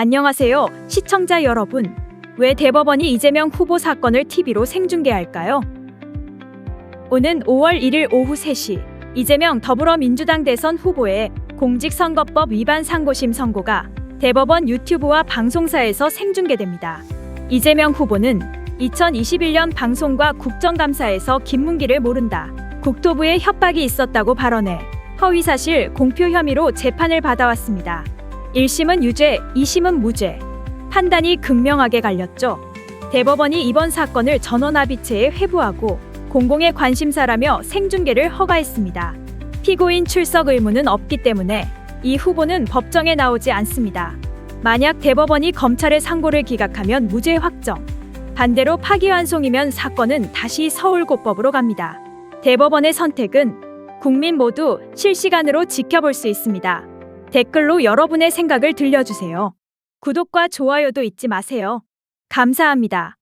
안녕하세요, 시청자 여러분. 왜 대법원이 이재명 후보 사건을 TV로 생중계할까요? 오는 5월 1일 오후 3시 이재명 더불어민주당 대선 후보의 공직선거법 위반 상고심 선고가 대법원 유튜브와 방송사에서 생중계됩니다. 이재명 후보는 2021년 방송과 국정감사에서 김문기를 모른다. 국토부에 협박이 있었다고 발언해 허위사실 공표 혐의로 재판을 받아왔습니다. 1심은 유죄, 2심은 무죄. 판단이 극명하게 갈렸죠. 대법원이 이번 사건을 전원합의체에 회부하고 공공의 관심사라며 생중계를 허가했습니다. 피고인 출석 의무는 없기 때문에 이 후보는 법정에 나오지 않습니다. 만약 대법원이 검찰의 상고를 기각하면 무죄 확정. 반대로 파기환송이면 사건은 다시 서울고법으로 갑니다. 대법원의 선택은 국민 모두 실시간으로 지켜볼 수 있습니다. 댓글로 여러분의 생각을 들려주세요. 구독과 좋아요도 잊지 마세요. 감사합니다.